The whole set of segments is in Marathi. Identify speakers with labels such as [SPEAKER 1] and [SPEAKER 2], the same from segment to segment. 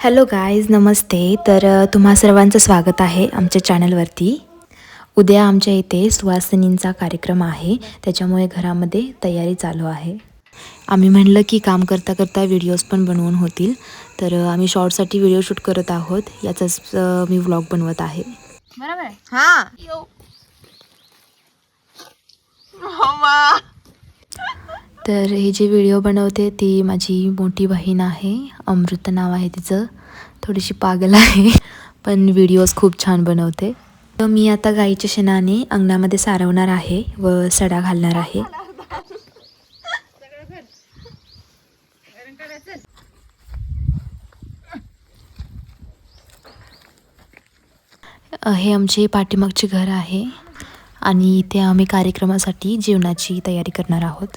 [SPEAKER 1] हॅलो गायज नमस्ते. तर तुम्हा सर्वांचं स्वागत आहे आमच्या चॅनलवरती. उद्या आमच्या इथे सुवासिनींचा कार्यक्रम आहे. त्याच्यामुळे घरामध्ये तयारी चालू आहे. आम्ही म्हणलं की काम करता करता व्हिडिओज पण बनवून होतील. तर आम्ही शॉर्टसाठी व्हिडिओ शूट करत आहोत. याचाच मी व्लॉग बनवत आहे.
[SPEAKER 2] बरोबर? आहे
[SPEAKER 3] हा
[SPEAKER 1] तर हे जे व्हिडिओ बनवते ती माझी मोठी बहीण आहे. अमृत नाव आहे तिचं. थोडीशी पागल आहे पण व्हिडिओज खूप छान बनवते. तर मी आता गाईच्या शेणाने अंगणामध्ये सारवणार आहे व सडा घालणार आहे. हे आमचे पाठीमागचे घर आहे आणि इथे आम्ही कार्यक्रमासाठी जेवणाची तयारी करणार आहोत.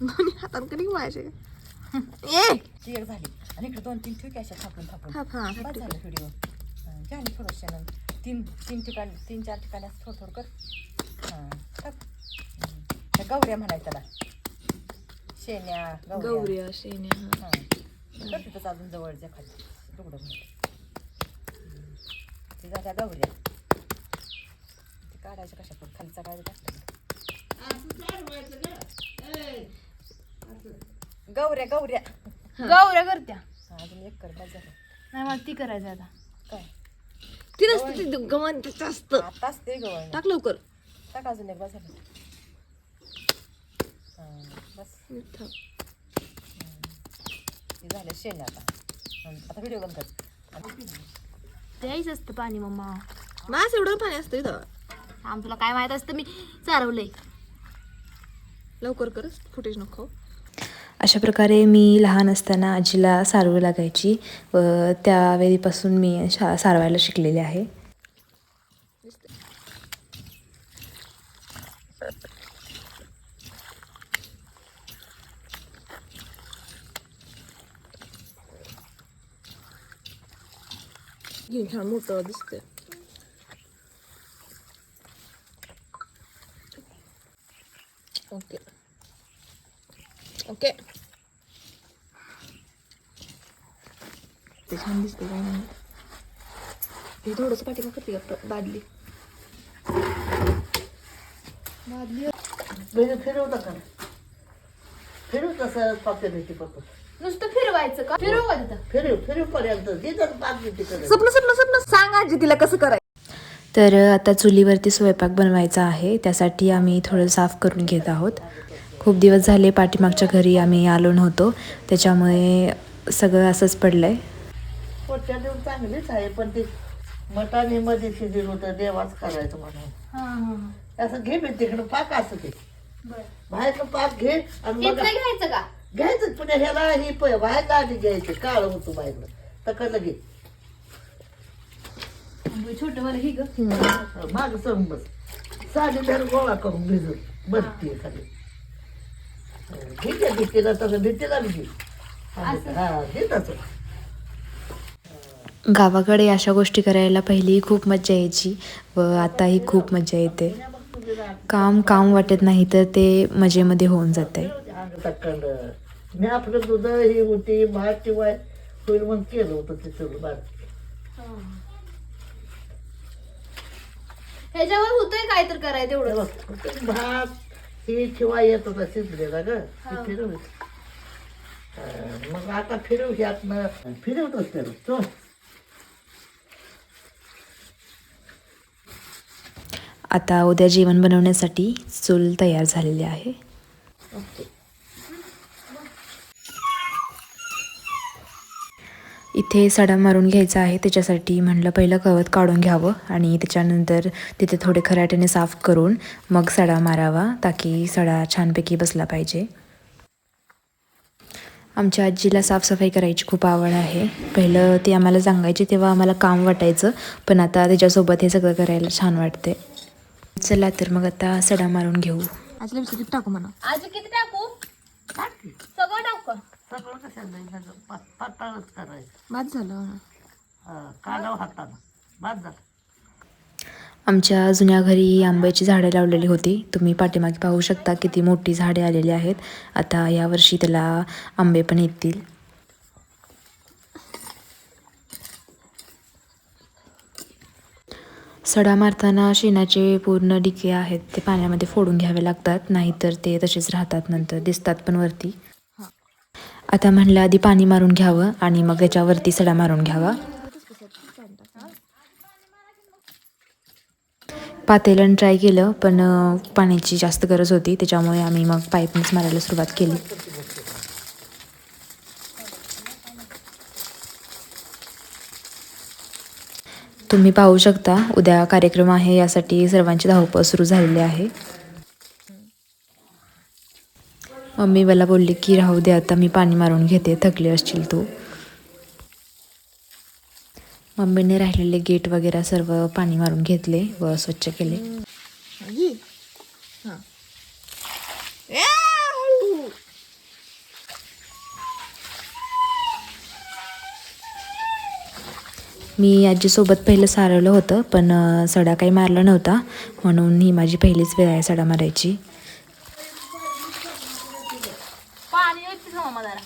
[SPEAKER 3] दोन्ही हातात कधी ए!
[SPEAKER 4] एक झाली. आणि इकडे दोन तीन ठिकाणी अशा थापून थापून.
[SPEAKER 3] हा हा
[SPEAKER 4] बस झालं व्हिडिओ घ्या आणि थोडंसं तीन तीन ठिकाणी तीन चार ठिकाणी असं थोडं थोडं कर. हां. त्या गौऱ्या म्हणायचं त्याला. शेण्या गौऱ्या.
[SPEAKER 3] गौरी शेण्या हा.
[SPEAKER 4] हां. कर तिथंच अजून जवळच्या खाली. तुकडं म्हणून. ते झाल्या गौऱ्या. ते काढायच्या कशा पण खाली चढायचं टाकतं गौऱ्या गौऱ्या.
[SPEAKER 2] गौऱ्या करत्या.
[SPEAKER 4] हां अजून एक कर बस झालं.
[SPEAKER 2] नाही मला ती करायचं आता.
[SPEAKER 4] काय?
[SPEAKER 3] ती नसतं ती गमन त्याचं असतं
[SPEAKER 4] आताच ते गवळ
[SPEAKER 3] टाक लवकर.
[SPEAKER 4] टाक अजून एक बस झालं. हां, बस. हे झालं शेण आता. हं, आता व्हिडिओ बंद कर. आणि
[SPEAKER 2] द्यायचं असतं पाणी मम्मा.
[SPEAKER 3] माझं एवढं पाणी असतं इथं.
[SPEAKER 2] आम तुला काय माहीत असतं मी चारवलंय.
[SPEAKER 3] लवकर करच फुटेज नको.
[SPEAKER 1] अशा प्रकारे मी लहान असताना आजीला सारवू लागायची व त्यावेळीपासून मी शा सारवायला शिकलेले आहे.
[SPEAKER 3] छान मोठं दिसतंय. ओके ओके ते छान दिसते काय नाही हे थोडंसं पाठीमाग करते का? बादली.
[SPEAKER 4] फिरवता का फिरव तसं पाकण्याची पद्धत
[SPEAKER 2] नुसतं फिरवायचं का? फिरव तिथं
[SPEAKER 4] फिरव फिरव पर्यंत जिथं पाकली तिकडे.
[SPEAKER 3] स्वप्न स्वप्न स्वप्न. सांग आजी तिला कसं करायचं.
[SPEAKER 1] तर आता चुलीवरती स्वयंपाक बनवायचा आहे. त्यासाठी आम्ही थोडं साफ करून घेत आहोत. खूप दिवस झाले पाठीमागच्या घरी आम्ही आलो नव्हतो. त्याच्यामुळे सगळं असंच पडलं आहे
[SPEAKER 4] चांगलीच आहे पण ते मटाने मध्ये शिजून होतं देवाच करायचं म्हणून.
[SPEAKER 2] हा हा
[SPEAKER 4] असं घे मी तिकडं पाक असं ते
[SPEAKER 2] बरं.
[SPEAKER 4] बाहेरचं पाक घे आणि
[SPEAKER 2] घ्यायचं का?
[SPEAKER 4] घ्यायचं पुन्हा ह्याला ही प बाहेरला आधी घ्यायचं काळ होतो बाहेरला. तकडलं घे.
[SPEAKER 2] छोट मला ही ग.
[SPEAKER 4] माग सम बस. साडी धर गोळा करून भिजून बसते खाली ठीक आहे भीतीला तसं भीतीला घे हा
[SPEAKER 1] गावाकडे अशा गोष्टी करायला पहिली खूप मजा यायची व आताही खूप मजा येते. काम काम वाटत नाही तर ते मजेमध्ये होऊन जाते
[SPEAKER 4] तक्कंड मी आपलं दुध ही होती भात शिवाय होईल म्हणून केलं होतं ते सगळं बार
[SPEAKER 2] ह्याच्यावर होतंय काय तर कराय तेवढं
[SPEAKER 4] फक्त भात ही शिवाय येत होता शिजलेला ग. ते फिरव मग आता फिरव ह्यातनं फिरवतोच त्याला तो
[SPEAKER 1] आता उद्या जेवण बनवण्यासाठी चूल तयार झालेली आहे. इथे सडा मारून घ्यायचा आहे. त्याच्यासाठी म्हणलं पहिलं गवत काढून घ्यावं आणि त्याच्यानंतर तिथे थोडे खराट्याने साफ करून मग सडा मारावा ताकी सडा छानपैकी बसला पाहिजे. आमच्या आजीला साफसफाई करायची खूप आवड आहे. पहिलं ती आम्हाला सांगायची तेव्हा आम्हाला काम वाटायचं पण आता त्याच्यासोबत हे सगळं करायला छान वाटते चला तर मग आता सडा मारून घेऊ.
[SPEAKER 3] टाकू म्हणा.
[SPEAKER 2] आज किती टाकू? सगळं टाकू.
[SPEAKER 5] सगळं कशाला नाही पात पाताळच करायचं.
[SPEAKER 3] बाद झालं
[SPEAKER 5] अं, काढावं हातानं. बाद झालं.
[SPEAKER 1] आमच्या जुन्या घरी आंब्याची झाडं लावलेली होती. तुम्ही पाठीमागे पाहू शकता किती मोठी झाडे आलेली आहेत. आता यावर्षी त्याला आंबे पण येतील. सडा मारताना शेणाचे पूर्ण डिके आहेत. ते पाण्यामध्ये फोडून घ्यावे लागतात. नाहीतर ते तसेच राहतात. नंतर दिसतात पण वरती. आता म्हणलं आधी पाणी मारून घ्यावं आणि मग त्याच्यावरती सडा मारून घ्यावा. पातेलन ट्राय केलं पण पाण्याची जास्त गरज होती त्याच्यामुळे आम्ही मग पाईपनेच मारायला सुरुवात केली. तुम्ही पाहू शकता उद्या कार्यक्रम आहे यासाठी सर्वांची धावपळ सुरू झालेली आहे. मम्मी मला बोलली की राहू दे आता मी पाणी मारून घेते थकले असशील तू. मम्मीने राहिलेले गेट वगैरे सर्व पाणी मारून घेतले व स्वच्छ केले. मी आजीसोबत पहिलं सारवलं होतं पण सडा काही मारला नव्हता म्हणून ही माझी पहिलीच वेळ आहे सडा मारायची
[SPEAKER 2] पाणी येते मामा जरा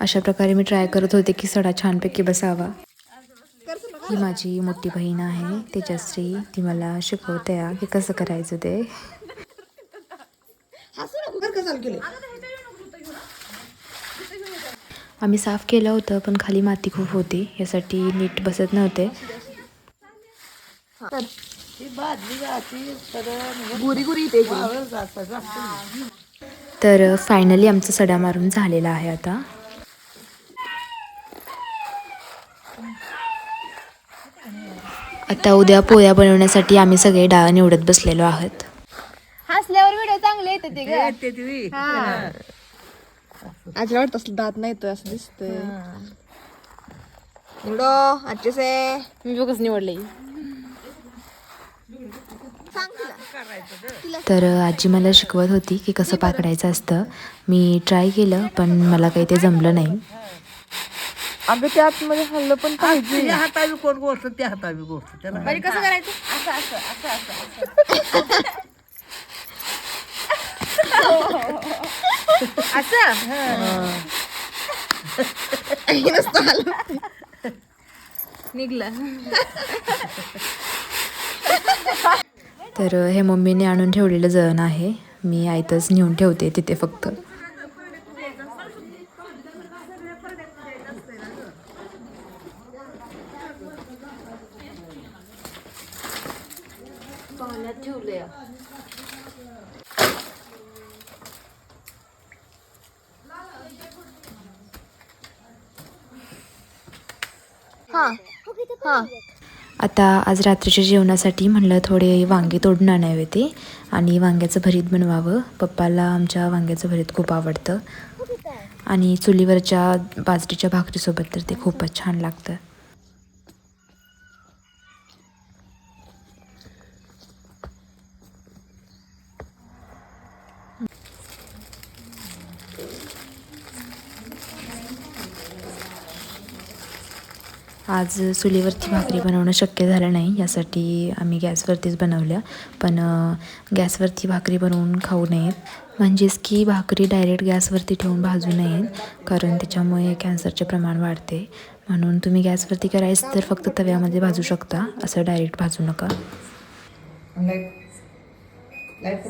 [SPEAKER 1] अशा प्रकारे मी ट्राय करत होते की सडा छानपैकी बसावा. ही माझी मोठी बहीण आहे. तेजश्री ती मला शिकवते की कसं करायचं ते? आम्ही साफ केलं होतं पण खाली माती खूप होती. यासाठी नीट बसत नव्हते.
[SPEAKER 5] तर
[SPEAKER 1] फायनली आमचा सडा मारून झालेला आहे आता. आता उद्या पोळ्या बनवण्यासाठी आम्ही सगळे डाळ निवडत बसलेलो आहोत.
[SPEAKER 2] हसल्यावर व्हिडिओ चांगले येते ते ग.
[SPEAKER 3] आजीला वाटत असलं दात नाही तर असं दिसतंय. निवडो आजचे. से
[SPEAKER 2] मी बघच निवडले.
[SPEAKER 1] तर आजी मला शिकवत होती की कसं पाकडायचं असतं. मी ट्राय केलं पण मला काही ते जमलं नाही.
[SPEAKER 3] अगं त्या आतमध्ये हल्लं पण पाहिजे.
[SPEAKER 5] हातावी कोण गोष्ट त्या हातावी गोष्ट त्याला
[SPEAKER 2] कसं करायचं? असं असं असं असं निघलं.
[SPEAKER 1] तर हे मम्मीने आणून ठेवलेलं जळण आहे. मी आयतच नेऊन ठेवते तिथे फक्त.
[SPEAKER 3] हा. हा.
[SPEAKER 1] आता आज रात्रीच्या जेवणासाठी म्हणलं थोडे वांगे तोडून आणावे ते आणि वांग्याचं भरीत बनवावं. पप्पाला आमच्या वांग्याचं भरीत खूप आवडतं. आणि चुलीवरच्या बाजरीच्या भाकरीसोबत तर ते खूपच छान लागतं. आज चुलीवरती भाकरी बनवणं शक्य झालं नाही यासाठी आम्ही गॅसवरतीच बनवल्या. पण गॅसवरती भाकरी बनवून खाऊ नयेत. म्हणजेच की भाकरी डायरेक्ट गॅसवरती ठेवून भाजू नयेत कारण त्याच्यामुळे कॅन्सरचे प्रमाण वाढते. म्हणून तुम्ही गॅसवरती करायचं तर फक्त तव्यामध्ये भाजू शकता असं डायरेक्ट भाजू नका.
[SPEAKER 3] Oh, लाइट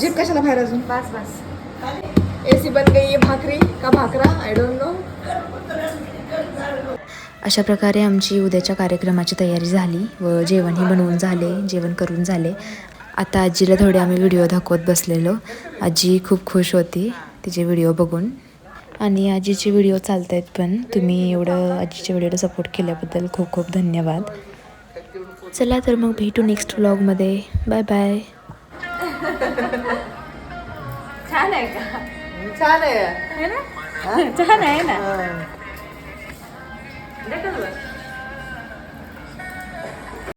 [SPEAKER 3] जीप कशाला बाहेर अजून?
[SPEAKER 2] बस बस.
[SPEAKER 3] एसी बन गई है भाकरी का भाकरा? आय डोंट नो
[SPEAKER 1] अशा प्रकारे आमची उद्याच्या कार्यक्रमाची तयारी झाली व जेवणही बनवून झाले जेवण करून झाले. आता आजीला थोडे आम्ही व्हिडिओ दाखवत बसलेलो. आजी खूप खुश होती तिचे व्हिडिओ बघून. आणि आजीचे व्हिडिओ चालत आहेत पण तुम्ही एवढं आजीच्या व्हिडिओला सपोर्ट केल्याबद्दल खूप खूप धन्यवाद. चला तर मग भेटू नेक्स्ट व्लॉगमध्ये बाय बाय
[SPEAKER 2] छान आहे का